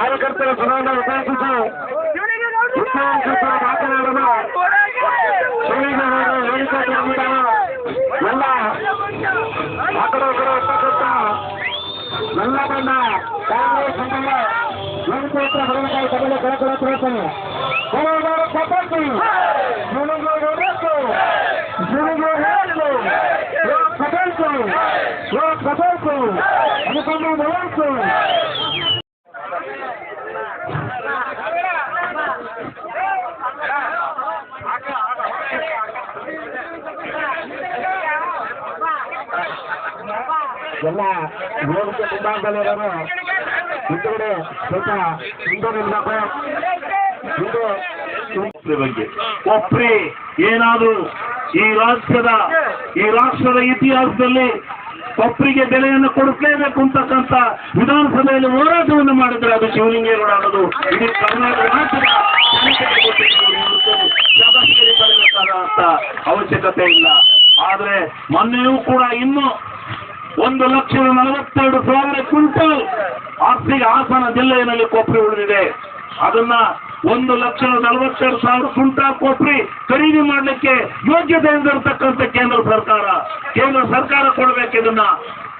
కార్యకర్తల సభను ఉద్దేశించి మాట్లాడడం మళ్ళా అక్కడొక్కడ ఒక్కకొక్క నల్లబండ కాంగ్రెస్ సంఘంలో యోగపూత్ర భగవంతుడి సభలో కలకలత్రోత్సవం తెలంగాణ సభకు తెలుగు రేపు తెలుగు రేపు లోక్ సభకు లోక్ సభకు అనుకున్న నివాసం ಎಲ್ಲ ವೇದಿಕೆ ಮುಂಭಾಗದಲ್ಲಿರೋರು ಹಿಂದುಗಡೆ ಸ್ವಲ್ಪ ಹಿಂದೆ ಬಗ್ಗೆ. ಒಪ್ರಿ, ಏನಾದ್ರು ಈ ರಾಷ್ಟ್ರದ ಈ ರಾಷ್ಟ್ರದ ಇತಿಹಾಸದಲ್ಲಿ ಕೊಪ್ರಿಗೆ ಬೆಲೆಯನ್ನು ಕೊಡಿಸಲೇಬೇಕು ಅಂತಕ್ಕಂಥ ವಿಧಾನಸಭೆಯಲ್ಲಿ ಹೋರಾಟವನ್ನು ಮಾಡಿದ್ರೆ ಅದು ಶಿವಲಿಂಗೇಗೌಡ ಅನ್ನೋದು ಇಡೀ ಕರ್ನಾಟಕ ಅವಶ್ಯಕತೆ ಇಲ್ಲ. ಆದ್ರೆ ಮೊನ್ನೆಯೂ ಕೂಡ ಇನ್ನು ಒಂದು ಲಕ್ಷದ ನಲವತ್ತೆರಡು ಸಾವಿರ ಕ್ವಿಂಟಲ್ ಆರ್ಥಿಕ ಹಾಸನ ಜಿಲ್ಲೆಯಲ್ಲಿ ಕೊಬ್ಬರಿ ಉಳಿದಿದೆ. ಅದನ್ನ ಒಂದು ಲಕ್ಷದ ನಲವತ್ತೆರಡು ಸಾವಿರ ಕ್ವಿಂಟಲ್ ಕೊಬ್ಬರಿ ಖರೀದಿ ಮಾಡಲಿಕ್ಕೆ ಯೋಗ್ಯತೆ ಇರತಕ್ಕಂಥ ಕೇಂದ್ರ ಸರ್ಕಾರ. ಕೇಂದ್ರ ಸರ್ಕಾರ ಕೊಡಬೇಕು ಇದನ್ನ.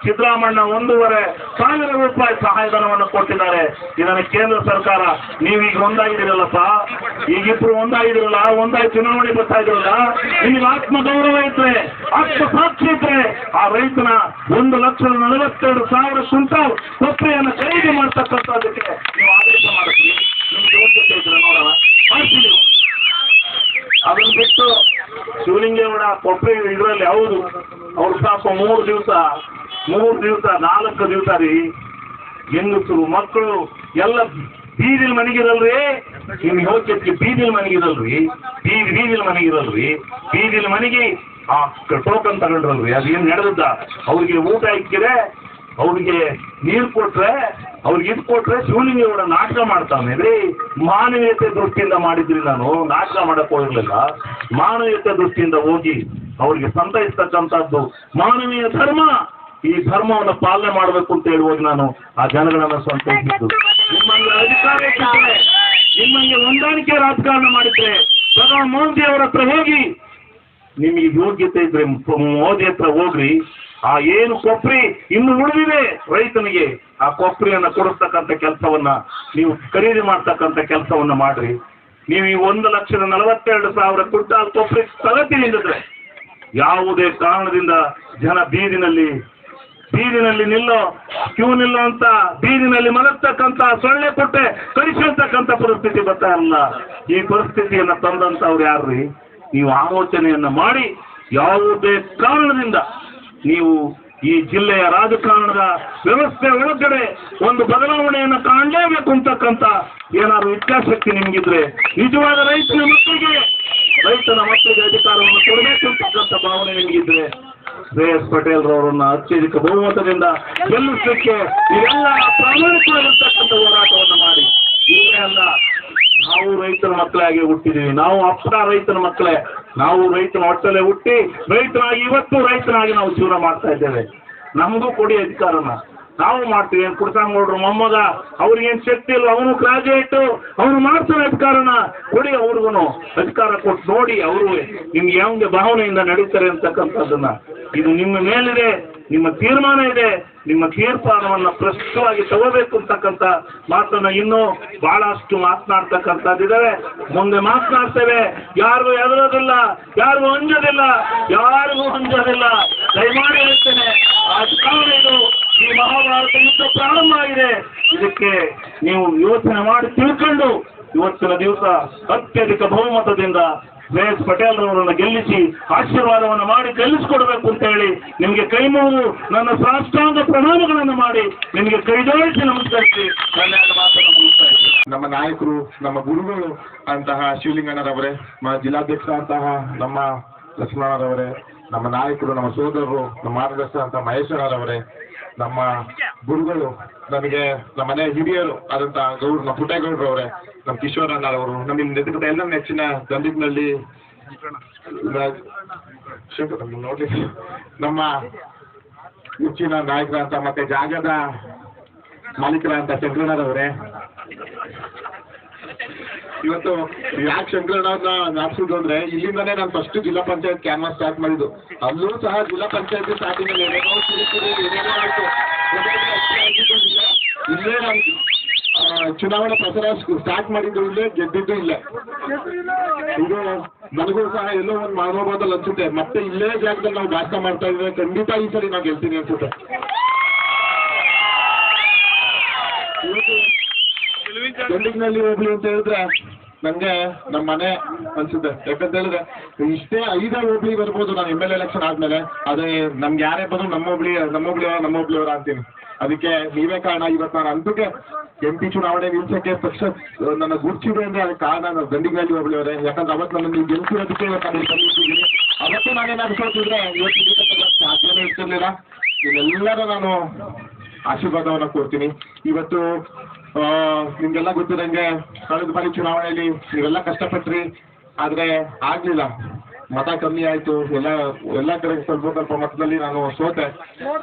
ಸಿದ್ದರಾಮಣ್ಣ ಒಂದೂವರೆ ಸಾವಿರ ರೂಪಾಯಿ ಸಹಾಯಧನವನ್ನು ಕೊಟ್ಟಿದ್ದಾರೆ. ಇದನ್ನು ಕೇಂದ್ರ ಸರ್ಕಾರ ನೀವೀಗ ಒಂದಾಗಿದ್ದೀರಲ್ಲಪ್ಪ? ಈಗಿಬ್ರು ಒಂದಾಗಿದ್ದೀರಲ್ಲ? ಒಂದಾಗಿ ಚುನಾವಣೆ ಬರ್ತಾ ಇದ್ರಲ್ಲ? ನಿಮಗೆ ಆತ್ಮಗೌರವ ಇದ್ರೆ ಆತ್ಮ ಸಾಕ್ಷಿ ಇದ್ರೆ, ಆ ರೈತನ ಒಂದು ಲಕ್ಷದ ನಲವತ್ತೆರಡು ಸಾವಿರ ಕ್ವಿಂಟಲ್ ಕೊಬ್ಬರಿಯನ್ನು ಖರೀದಿ ಮಾಡ್ತಕ್ಕಂಥದಕ್ಕೆ ನೀವು ಆದೇಶ ಮಾಡ್ತೀವಿ ನೋಡೋಣ. ಮಾಡ್ತೀವಿ. ಬಿಟ್ಟು ಶಿವಲಿಂಗೇಗೌಡ ಕೊಪ್ಪೆ ಇದರಲ್ಲಿ ಹೌದು. ಅವ್ರು ಪಾಪ ಮೂರು ದಿವಸ ಮೂರು ದಿವಸ, ನಾಲ್ಕು ದಿವಸ ರೀ ಹೆಂಗಸರು ಮಕ್ಕಳು, ಎಲ್ಲ ಬೀದಿಲ್ ಮನೆಗಿರಲ್ರಿ. ನಿಮ್ಗೆ ಯೋಚಕ್ಕೆ ಬೀದಿಲ್ ಮನೆಗಿರಲ್ರಿ. ಬೀದಿ, ಬೀದಿಲ್ ಮನೆಗಿರಲ್ರಿ. ಬೀದಿಲ್ ಮನೆಗೆ ಆ ಟೋಕನ್ ತಗೊಂಡ್ರಲ್ರಿ. ಅದೇನು ನಡೆದದ್ದ? ಅವ್ರಿಗೆ ಊಟ ಇಕ್ಕಿದ್ರೆ, ಅವ್ರಿಗೆ ನೀರು ಕೊಟ್ರೆ, ಅವ್ರಿಗೆ ಇದು ಕೊಟ್ರೆ ಶಿವಲಿಂಗೇಗೌಡ ನಾಟಕ ಮಾಡ್ತಾನೆ ರೀ. ಮಾನವೀಯತೆ ದೃಷ್ಟಿಯಿಂದ ಮಾಡಿದ್ರಿ ನಾನು. ನಾಟಕ ಮಾಡಕ್ ಹೋಗಿರ್ಲಿಲ್ಲ. ಮಾನವೀಯತೆ ದೃಷ್ಟಿಯಿಂದ ಹೋಗಿ ಅವ್ರಿಗೆ ಸಂತೈಸ್ತಕ್ಕಂಥದ್ದು ಮಾನವೀಯ ಧರ್ಮ. ಈ ಧರ್ಮವನ್ನು ಪಾಲನೆ ಮಾಡಬೇಕು ಅಂತ ಹೇಳುವಾಗ ನಾನು ಆ ಜನಗಳನ್ನ ಸಂತೈಸಿದ್ದು ನಿಮ್ಮಲ್ಲಿ ಅಧಿಕಾರ ಇಟ್ಟಿದ್ರೆ ನಿಮ್ಮಂಗೆ ಹೊಂದಾಣಿಕೆ ರಾಜಕಾರಣ ಮಾಡಿದ್ರೆ ಪ್ರಧಾನ ಮೋದಿ ಅವರ ಹತ್ರ ಹೋಗಿ, ನಿಮಗೆ ಯೋಗ್ಯತೆ ಇದ್ರೆ ಮೋದಿ ಹತ್ರ ಹೋಗ್ರಿ, ಆ ಏನು ಕೊಪ್ರಿ ಇನ್ನು ಉಳಿದಿದೆ ರೈತನಿಗೆ, ಆ ಕೊಪ್ರಿಯನ್ನ ಕೊಡಿಸ್ತಕ್ಕಂಥ ಕೆಲಸವನ್ನ ನೀವು ಖರೀದಿ ಮಾಡ್ತಕ್ಕಂಥ ಕೆಲಸವನ್ನ ಮಾಡ್ರಿ. ನೀವು ಈ ಒಂದು ಲಕ್ಷದ ನಲವತ್ತೆರಡು ಸಾವಿರ ಕುಂಟಾಲ್ ಕೊಪ್ರಿ ತಗತಿ ನಿಂತಿದ್ರೆ ಯಾವುದೇ ಕಾರಣದಿಂದ ಜನ ಬೀದಿನಲ್ಲಿ ಬೀದಿನಲ್ಲಿ ನಿಲ್ಲೋ, ಕ್ಯೂ ನಿಲ್ಲೋ ಅಂತ ಬೀದಿನಲ್ಲಿ ಮಲಗ್ತಕ್ಕಂಥ ಸೊಳ್ಳೆ ಕೊಟ್ಟೆ ಕಳಿಸಿರ್ತಕ್ಕಂಥ ಪರಿಸ್ಥಿತಿ ಬರ್ತಾ ಇಲ್ಲ ಈ ಪರಿಸ್ಥಿತಿಯನ್ನ ಯಾರು ಯಾರ್ರಿ? ನೀವು ಆಲೋಚನೆಯನ್ನ ಮಾಡಿ ಯಾವುದೇ ಕಾರಣದಿಂದ ನೀವು ಈ ಜಿಲ್ಲೆಯ ರಾಜಕಾರಣದ ವ್ಯವಸ್ಥೆ ಒಳಗಡೆ ಒಂದು ಬದಲಾವಣೆಯನ್ನು ಕಾಣಲೇಬೇಕು ಅಂತಕ್ಕಂಥ ಏನಾದ್ರು ಇಚ್ಛಾಶಕ್ತಿ ನಿಮಗಿದ್ರೆ ನಿಜವಾದ ರೈತನ ಮಕ್ಕಳಿಗೆ ರೈತನ ಮಕ್ಕಳಿಗೆ ಅಧಿಕಾರವನ್ನು ಕೊಡಬೇಕು ಅಂತಕ್ಕಂಥ ಭಾವನೆ ನಿಮಗಿದ್ರೆ ಶ್ರೇಯಸ್ ಪಟೇಲ್ ರವರನ್ನ ಅತ್ಯಧಿಕ ಬಹುಮತದಿಂದ ಗೆಲ್ಲಿಸಲಿಕ್ಕೆ ಇವೆಲ್ಲ ಪ್ರಾಮಾಣಿಕವಾಗಿರ್ತಕ್ಕಂಥ ಹೋರಾಟವನ್ನು ಮಾಡಿ. ಇಲ್ಲ ನಾವು ರೈತರ ಆಗಿ ಹುಟ್ಟಿದೀವಿ. ನಾವು ಅಪ್ಪ ರೈತನ ಮಕ್ಕಳೇ. ನಾವು ರೈತನ ಹೊಟ್ಟಲೆ ಹುಟ್ಟಿ ರೈತರಾಗಿ ಇವತ್ತು ರೈತನಾಗಿ ನಾವು ಜೀವನ ಮಾಡ್ತಾ ಇದ್ದೇವೆ. ನಮಗೂ ಕೊಡಿ ಅಧಿಕಾರನ. ನಾವು ಮಾಡ್ತೀವಿ ಏನು ಕುಡ್ಸಂಗೌಡ್ರು ಮೊಮ್ಮಗ ಅವ್ರಿಗೇನು ಶಕ್ತಿ ಇಲ್ಲ ಅವನು ಗ್ರಾಜುಯೇಟ್ ಅವನು ಮಾಡ್ತಾನೆ ಅಧಿಕಾರನ. ಕೊಡಿ ಅವ್ರಿಗೂ ಅಧಿಕಾರ ಕೊಟ್ಟು ನೋಡಿ ಅವರು ನಿಮ್ಗೆ ಯಾವಂಗೆ ಭಾವನೆಯಿಂದ ನಡೀತಾರೆ ಅಂತಕ್ಕಂಥದ್ದನ್ನ. ಇದು ನಿಮ್ಮ ಮೇಲಿದೆ, ನಿಮ್ಮ ತೀರ್ಮಾನ ಇದೆ, ನಿಮ್ಮ ತೀರ್ಮಾನವನ್ನ ಪ್ರಸ್ತುತವಾಗಿ ತಗೋಬೇಕು ಅಂತಕ್ಕಂಥ ಮಾತನ್ನ ಇನ್ನೂ ಬಹಳಷ್ಟು ಮಾತನಾಡ್ತಕ್ಕಂಥದ್ದಿದ್ದಾವೆ ಮುಂದೆ ಮಾತನಾಡ್ತೇವೆ. ಯಾರಿಗೂ ಎದುರೋದಿಲ್ಲ ಯಾರಿಗೂ ಅಂಜೋದಿಲ್ಲ ಯಾರಿಗೂ ಅಂಜೋದಿಲ್ಲ. ದಯಮಾಡಿ ಹೇಳ್ತೇನೆ ರಾಜಕಾರಣ ಇದು ಈ ಮಹಾಭಾರತ ಯುದ್ಧ ಪ್ರಾರಂಭ ಆಗಿದೆ ಇದಕ್ಕೆ ನೀವು ಯೋಚನೆ ಮಾಡಿ ತಿಳ್ಕೊಂಡು ಇವತ್ತಿನ ದಿವಸ ಅತ್ಯಧಿಕ ಬಹುಮತದಿಂದ ಶ್ರೇಯಸ್ ಪಟೇಲ್ ರವರನ್ನು ಗೆಲ್ಲಿಸಿ ಆಶೀರ್ವಾದವನ್ನು ಮಾಡಿ ಗೆಲ್ಲಿಸಿಕೊಡ್ಬೇಕು ಅಂತ ಹೇಳಿ ನಿಮಗೆ ಕೈ ಮುಗಿದು ನನ್ನ ಸಾಷ್ಟಾಂಗ ಪ್ರಣಾಮಗಳನ್ನು ಮಾಡಿ ನಿಮಗೆ ಕೈ ಜೋಡಿಸಿ ನಮಸ್ಕರಿಸಿ ನನ್ನ. ನಮ್ಮ ನಾಯಕರು, ನಮ್ಮ ಗುರುಗಳು ಅಂತಹ ಶಿವಲಿಂಗಣ್ಣರವರೇ ನಮ್ಮ ಜಿಲ್ಲಾಧ್ಯಕ್ಷ ಅಂತಹ ನಮ್ಮ ಲಕ್ಷ್ಮಣರವರೇ ನಮ್ಮ ನಾಯಕರು, ನಮ್ಮ ಸೋದರರು, ನಮ್ಮ ಮಾರ್ಗದರ್ಶನ ಅಂತ ಮಹೇಶ್ವರರವರೇ ನಮ್ಮ ಗುರುಗಳು, ನಮಗೆ ನಮ್ಮ ಮನೆಯ ಹಿರಿಯರು ಆದಂತಹ ಗೌಡ್ರು, ನಮ್ಮ ಪುಟ್ಟೇಗೌಡ್ರವರೇ ನಮ್ಮ ಕಿಶೋರಣ್ಣರವರು ನಮ್ಮ ನೆನಪಿನ ಎಲ್ಲ ನೆಚ್ಚಿನ ದಂಡಿನಲ್ಲಿ ನೋಡಿ ನಮ್ಮ ನಮ್ಮ ನೆಚ್ಚಿನ ನಾಯಕರಂತ ಮತ್ತೆ ಜಾಗದ ಮಾಲೀಕರಂತ ಶಂಕರಣ್ಣರವರೇ ಇವತ್ತು ಯಾಕೆ ಶಂಕರಣ್ಣವ್ರನ್ನ ಜ್ಞಾಪಿಸಿದ್ದು ಅಂದ್ರೆ ಇಲ್ಲಿಂದಾನೇ ನಾನು ಫಸ್ಟ್ ಜಿಲ್ಲಾ ಪಂಚಾಯತ್ ಕ್ಯಾನ್ವಾಸ್ ಸ್ಟಾರ್ಟ್ ಮಾಡಿದ್ದು. ಅಲ್ಲೂ ಸಹ ಜಿಲ್ಲಾ ಪಂಚಾಯತ್ ಸ್ಟಾರ್ಟಿಂಗ್ ಅಲ್ಲಿ ಇಲ್ಲ. ನಾನು ಚುನಾವಣೆ ಪ್ರಚಾರ ಸ್ಟಾರ್ಟ್ ಮಾಡಿದ್ದು ಇಲ್ಲೇ, ಗೆದ್ದಿದ್ದು ಇಲ್ಲ. ಇದು ನನಗೂ ಸಹ ಎಲ್ಲೋ ಒಂದು ಮನೋಭಾವದಲ್ಲಿ ಅನ್ಸುತ್ತೆ. ಮತ್ತೆ ಇಲ್ಲೇ ಜಾಗದಲ್ಲಿ ನಾವು ಭಾಷಣ ಮಾಡ್ತಾ ಇದ್ರೆ ಖಂಡಿತ ಈ ಸರಿ ನಾವು ಗೆಲ್ತೀನಿ ಅನ್ಸುತ್ತೆ. ಗಂಡಿಗ್ನಲ್ಲಿ ಹೋಗ್ಲಿ ಅಂತ ಹೇಳಿದ್ರೆ ನಂಗೆ ನಮ್ಮ ಮನೆ ಅನ್ಸುತ್ತೆ. ಯಾಕಂತ ಹೇಳಿದ್ರೆ ಇಷ್ಟೇ ಐದೇ ಹೋಗ್ಲಿ ಬರ್ಬೋದು ನಾನು ಎಂ ಎಲ್ ಎಲೆಕ್ಷನ್ ಆದ್ಮೇಲೆ. ಅದೇ ನಮ್ಗೆ ಯಾರೇ ಬಂದ್ರು ನಮ್ಮ ಹೋಬ್ಳಿ, ನಮ್ಮ ಹೋಗ್ಲಿ ನಮ್ಮ ಹೋಗ್ಲಿ ಅವರ ಅಂತೀನಿ. ಅದಕ್ಕೆ ನೀವೇ ಕಾರಣ ಇವತ್ತು ನಾನು ಅಂತಕ್ಕೆ ಎಂ ಪಿ ಚುನಾವಣೆ ನಿಲ್ಸಕ್ಕೆ ಪಕ್ಷ ನನ್ನ ಗುರ್ತಿದೆ ಅಂದ್ರೆ ಅದಕ್ಕೆ ಕಾರಣ ನಾನು ಗಂಡಿಗ್ನಲ್ಲಿ ಹೋಗ್ಲಿ ಅವರೇ. ಯಾಕಂದ್ರೆ ಅವತ್ತು ನನ್ನ ನೀವು ಗೆಲ್ಸಿರೋದಕ್ಕೆ ಇವತ್ತು ನಾನು ಬಂದಿದ್ದೀನಿ. ಅವತ್ತು ನಾನೇನಾದ್ರು ಸೋತಿದ್ರೆ ಇವತ್ತು ಸಾಧ್ಯನೇ ಇರ್ತಿರ್ಲಿಲ್ಲ. ಇದೆಲ್ಲರೂ ನಾನು ಆಶೀರ್ವಾದವನ್ನ ಕೊಡ್ತೀನಿ. ಇವತ್ತು ನಿಮ್ಗೆಲ್ಲ ಗೊತ್ತಿರಂಗೆ ಕಳೆದ ಬಾರಿ ಚುನಾವಣೆಯಲ್ಲಿ ನೀವೆಲ್ಲ ಕಷ್ಟಪಟ್ರಿ, ಆದ್ರೆ ಆಗ್ಲಿಲ್ಲ. ಮತ ಕಮ್ಮಿ ಆಯ್ತು. ಎಲ್ಲ ಎಲ್ಲ ಕಡೆ ಸ್ವಲ್ಪ ಸ್ವಲ್ಪ ಮತದಲ್ಲಿ ನಾನು ಸೋತೆ.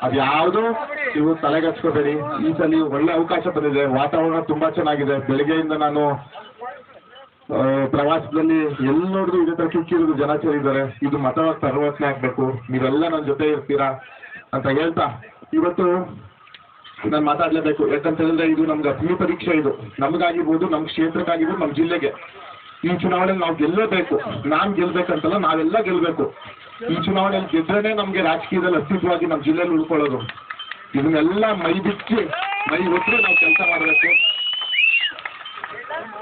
ಅದ್ಯಾವುದು ನೀವು ತಲೆಗಚ್ಕೋಬೇಡಿ ಈ ಸಲ ಒಳ್ಳೆ ಅವಕಾಶ ಬಂದಿದೆ. ವಾತಾವರಣ ತುಂಬಾ ಚೆನ್ನಾಗಿದೆ. ಬೆಳಿಗ್ಗೆಯಿಂದ ನಾನು ಪ್ರವಾಸದಲ್ಲಿ ಎಲ್ಲಿ ನೋಡಿದ್ರು ಇದೇ ತರ ಕಿಕ್ಕಿರೋದು ಜನ ಸೇರಿದ್ದಾರೆ. ಇದು ಮತ ಪರಿವರ್ತನೆ ಆಗ್ಬೇಕು. ನೀವೆಲ್ಲ ನನ್ನ ಜೊತೆ ಇರ್ತೀರಾ ಅಂತ ಹೇಳ್ತಾ. ಇವತ್ತು ನಾನು ಮಾತಾಡಲೇಬೇಕು. ಯಾಕಂತ ಹೇಳಿದ್ರೆ ಇದು ನಮ್ಗೆ ಅಗ್ನಿ ಪರೀಕ್ಷೆ ಇದು. ನಮಗಾಗಿರ್ಬೋದು ನಮ್ಮ ಕ್ಷೇತ್ರಕ್ಕಾಗಿರ್ಬೋದು ನಮ್ಮ ಜಿಲ್ಲೆಗೆ. ಈ ಚುನಾವಣೆಯಲ್ಲಿ ನಾವು ಗೆಲ್ಲಬೇಕು. ನಾನ್ ಗೆಲ್ಬೇಕಂತಲ್ಲ ನಾವೆಲ್ಲ ಗೆಲ್ಬೇಕು. ಈ ಚುನಾವಣೆಯಲ್ಲಿ ಗೆದ್ರೇನೆ ನಮ್ಗೆ ರಾಜಕೀಯದಲ್ಲಿ ಅಸ್ತಿತ್ವವಾಗಿ ನಮ್ಮ ಜಿಲ್ಲೆಯಲ್ಲಿ ಉಳ್ಕೊಳ್ಳೋದು. ಇದನ್ನೆಲ್ಲ ಮೈ ಬಿಚ್ಚಿ, ಮೈ ಒತ್ತರೆ ನಾವು ಕೆಲಸ ಮಾಡಬೇಕು.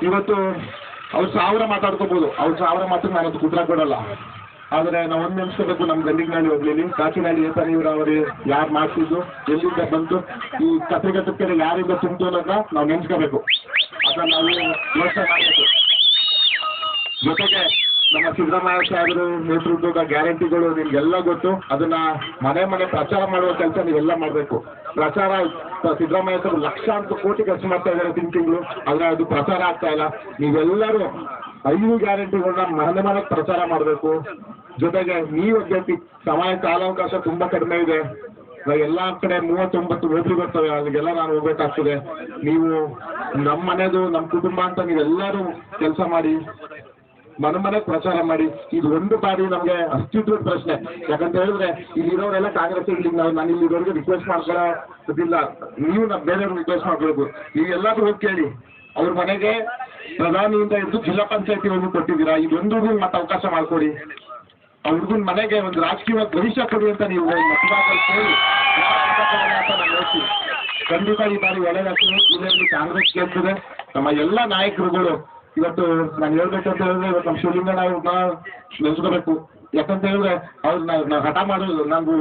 ಇವತ್ತು ಅವ್ರು ಸಾವಿರ ಮಾತಾಡ್ಕೋಬಹುದು ಅವ್ರು ಸಾವಿರ ಮಾತ್ರ ನಾನು ಉತ್ತರ ಕೊಡಲ್ಲ ಆದ್ರೆ ನಾವು ಒಂದು ನಿಮಿಷದಲ್ಲೂ ನಮ್ಮ ನಮ್ ಗಂಡಿಗ್ನಲ್ಲಿ ಹೋಗ್ಲಿ ಕಾಚಿನಲ್ಲಿ ಇವ್ರು ಅವರು ಯಾರು ಮಾಡ್ತಿದ್ದು ಎಲ್ಲಿಂದ ಬಂತು, ಈ ಕತೆಗಟ್ಟಕ್ಕೆ ಯಾರಿಂದ ತುಂಬಿತು ಅನ್ನೋದ ನಾವು ನೆನ್ಸ್ಕೋಬೇಕು. ಅದನ್ನ ನಾವು ಯೋಚನೆ ಮಾಡಬೇಕು. ಜೊತೆಗೆ ನಮ್ಮ ಸಿದ್ದರಾಮಯ್ಯ ಸಾಹೇಬರು ನೇತೃತ್ವದ ಗ್ಯಾರಂಟಿಗಳು ನಿಮ್ಗೆಲ್ಲ ಗೊತ್ತು, ಅದನ್ನ ಮನೆ ಮನೆ ಪ್ರಚಾರ ಮಾಡುವ ಕೆಲಸ ನೀವೆಲ್ಲ ಮಾಡಬೇಕು. ಪ್ರಚಾರ ಸಿದ್ದರಾಮಯ್ಯ ಸಾಹೇಬರು ಲಕ್ಷಾಂತರ ಕೋಟಿ ಖರ್ಚು ಮಾಡ್ತಾ ಇದ್ದಾರೆ ತಿಂಗ್ ತಿಂಗಳು, ಆದ್ರೆ ಅದು ಪ್ರಚಾರ ಆಗ್ತಾ ಇಲ್ಲ. ನೀವೆಲ್ಲರೂ ಐದು ಗ್ಯಾರಂಟಿಗಳನ್ನ ಮನೆ ಮನೆ ಪ್ರಚಾರ ಮಾಡಬೇಕು. ಜೊತೆಗೆ ನೀವು ಅಭ್ಯರ್ಥಿ, ಸಮಯ ಕಾಲಾವಕಾಶ ತುಂಬಾ ಕಡಿಮೆ ಇದೆ. ಎಲ್ಲಾ ಕಡೆ ಮೂವತ್ತೊಂಬತ್ತು ಹೋಗಿ ಬರ್ತವೆ, ಅಲ್ಲಿಗೆಲ್ಲ ನಾನು ಹೋಗ್ಬೇಕಾಗ್ತದೆ. ನೀವು ನಮ್ಮ ಮನೆದು, ನಮ್ಮ ಕುಟುಂಬ ಅಂತ ನೀವೆಲ್ಲರೂ ಕೆಲಸ ಮಾಡಿ, ಮನೆ ಮನೆ ಪ್ರಚಾರ ಮಾಡಿ. ಇದು ಒಂದು ಬಾರಿ ನಮಗೆ ಅಸ್ತಿತ್ವದ ಪ್ರಶ್ನೆ. ಯಾಕಂತ ಹೇಳಿದ್ರೆ, ಇಲ್ಲಿರೋರೆಲ್ಲ ಕಾಂಗ್ರೆಸ್ ಇಲ್ಲಿ ನಾವು ನಾನು ಇಲ್ಲಿರೋರಿಗೆ ರಿಕ್ವೆಸ್ಟ್ ಮಾಡ್ಕೊಳ್ಳೋದಿಲ್ಲ ನೀವು ಬೇರೆಯವ್ರಿಗೆ ರಿಕ್ವೆಸ್ಟ್ ಮಾಡ್ಕೊಳ್ಬೇಕು. ನೀವು ಎಲ್ಲಾದ್ರೂ ಹೋಗಿ ಕೇಳಿ. ಅವ್ರ ಮನೆಗೆ ಪ್ರಧಾನಿಯಿಂದ ಹಿಡಿದು ಜಿಲ್ಲಾ ಪಂಚಾಯತಿವರೆಗೂ ಕೊಟ್ಟಿದ್ದೀರಾ? ಇದೊಂದು ಮತ್ತೆ ಅವಕಾಶ ಮಾಡ್ಕೊಡಿ. ಹುಡುಗನ ಮನೆಗೆ ಒಂದು ರಾಜಕೀಯ ಭವಿಷ್ಯ ಕೊಡಿ ಅಂತ ನೀವು ಅಂತ ನಾನು ಹೇಳ್ತೀನಿ ಖಂಡಿತ ಈ ಬಾರಿ ಒಳ್ಳೆಯದಾಗ್ತದೆ ಕಾಂಗ್ರೆಸ್ ಗೆಲ್ತದೆ ನಮ್ಮ ಎಲ್ಲ ನಾಯಕರುಗಳು ಇವತ್ತು ನಾನು ಹೇಳ್ಬೇಕಂತ ಹೇಳಿದ್ರೆ ಇವತ್ತು ನಮ್ಮ ಶಿವಲಿಂಗಣ್ಣ ಅವ್ರನ್ನ ನೆನೆಸ್ಕೋಬೇಕು. ಯಾಕಂತ ಹೇಳಿದ್ರೆ ಅವ್ರು ನಾವು ಹಠ ಮಾಡೋದು ನಾನು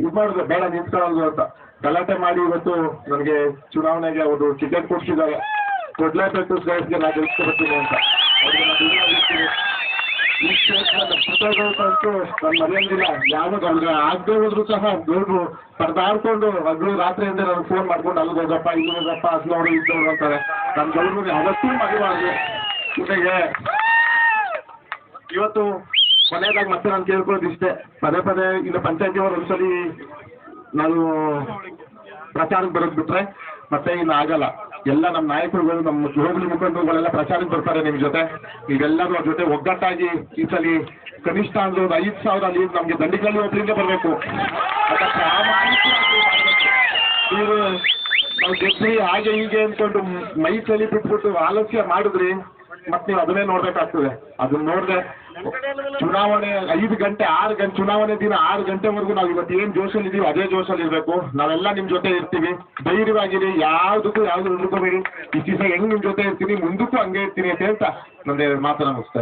ಇದು ಮಾಡೋದು ಬೇಡ ನಿಂತ್ಕೊಳ್ಳೋದು ಅಂತ. ಗಲಾಟೆ ಮಾಡಿ ಇವತ್ತು ನನಗೆ ಚುನಾವಣೆಗೆ ಅವರು ಟಿಕೆಟ್ ಕೊಡ್ಸಿದ್ದಾರೆ. ಕೊಡ್ಲೇಬೇಕು ಗೈಡ್ಗೆ ನಾನು ಗೆಲ್ಸ್ಕೊಬರ್ತೀನಿ ಅಂತ. ನಾನು ಋಣಿಯಾಗಿರ್ತೀನಿ. ಈ ಕ್ಷೇತ್ರದ ಪುಸ್ತಕಗಳಂತೂ ನಾನು ಮರೆಯಂಗಿಲ್ಲ ಯಾವಾಗ ಅವ್ರಿಗೆ ಆಗದೆ ಹೋದ್ರು ಸಹ ಗೌಡ್ರು ಪರದಾಡ್ಕೊಂಡು ಹಗಲು ರಾತ್ರಿಯಿಂದ ನನಗೆ ಫೋನ್ ಮಾಡ್ಕೊಂಡು ಅಲ್ಲಿ ಹೋಗಪ್ಪ, ಇಲ್ಲಿ ಹೋಗಪ್ಪ ಅದು ನೋಡು ಇದು ನೋಡು ಅಂತಾರೆ. ನನ್ನ ಗೌಡ್ರಿಗೆ ಅವತ್ತೂ ಮರೆಯಬಾರ್ದು ಜೊತೆಗೆ ಇವತ್ತು ಕೊನೆಯದಾಗ ಮತ್ತೆ ನಾನು ಕೇಳ್ಕೊಳ್ಳೋದು ಇಷ್ಟೇ. ಪದೇ ಪದೇ ಇಲ್ಲಿ ಪಂಚಾಯತಿಯವರು ಒಂದ್ಸಲಿ ನಾನು ಪ್ರಚಾರಕ್ಕೆ ಬರೋದು ಬಿಟ್ರೆ ಮತ್ತೆ ಇನ್ನು ಆಗಲ್ಲ. ಎಲ್ಲ ನಮ್ಮ ನಾಯಕರುಗಳು, ನಮ್ಮ ಹೋಗ್ಲಿ ಮುಖಂಡರುಗಳೆಲ್ಲ ಪ್ರಚಾರಕ್ಕೆ ಬರ್ತಾರೆ ನಿಮ್ಮ ಜೊತೆ ನೀವೆಲ್ಲರೂ ಅವ್ರ ಜೊತೆ ಒಗ್ಗಟ್ಟಾಗಿ ಈ ಸಲ ಕನಿಷ್ಠ ಅಂದ್ರೆ ಒಂದು ಐದು ಸಾವಿರ ಅಲ್ಲಿ ನಮಗೆ ದಂಡಿಗಳಲ್ಲಿ ಒಬ್ಬರಿಂದ ಬರಬೇಕು. ನೀವು ಗೆದ್ರಿ, ಹಾಗೆ ಹೀಗೆ ಅನ್ಕೊಂಡು ಮೈ ಚಳಿ ಬಿಟ್ಬಿಟ್ಟು ಆಲಸ್ಯ ಮಾಡಿದ್ರಿ ಮತ್ತೆ ನೀವು ಅದನ್ನೇ ನೋಡ್ಬೇಕಾಗ್ತದೆ. ಅದನ್ನ ನೋಡ್ದೆ ಚುನಾವಣೆ ಐದು ಗಂಟೆ, ಆರು ಗಂಟೆ, ಚುನಾವಣೆ ದಿನ ಆರು ಗಂಟೆವರೆಗೂ ನಾವು ಇವತ್ತು ಏನ್ ಜೋಶಲ್ಲಿ ಇದೀವಿ ಅದೇ ಜೋಶಲ್ಲಿ ಇರಬೇಕು. ನಾವೆಲ್ಲ ನಿಮ್ ಜೊತೆ ಇರ್ತೀವಿ. ಧೈರ್ಯವಾಗಿರಿ, ಯಾವ್ದಕ್ಕೂ ಯಾವ್ದು ಹುಡುಕೋಬೇಡಿ ಈ ದಿವಸ ಹೆಂಗ್ ನಿಮ್ ಜೊತೆ ಇರ್ತೀನಿ, ಮುಂದಕ್ಕೂ ಹಂಗೆ ಇರ್ತೀನಿ ಅಂತ ಹೇಳ್ತಾ ನಂದೇ ಮಾತನ್ನ ಮುಗಿಸ್ತಾ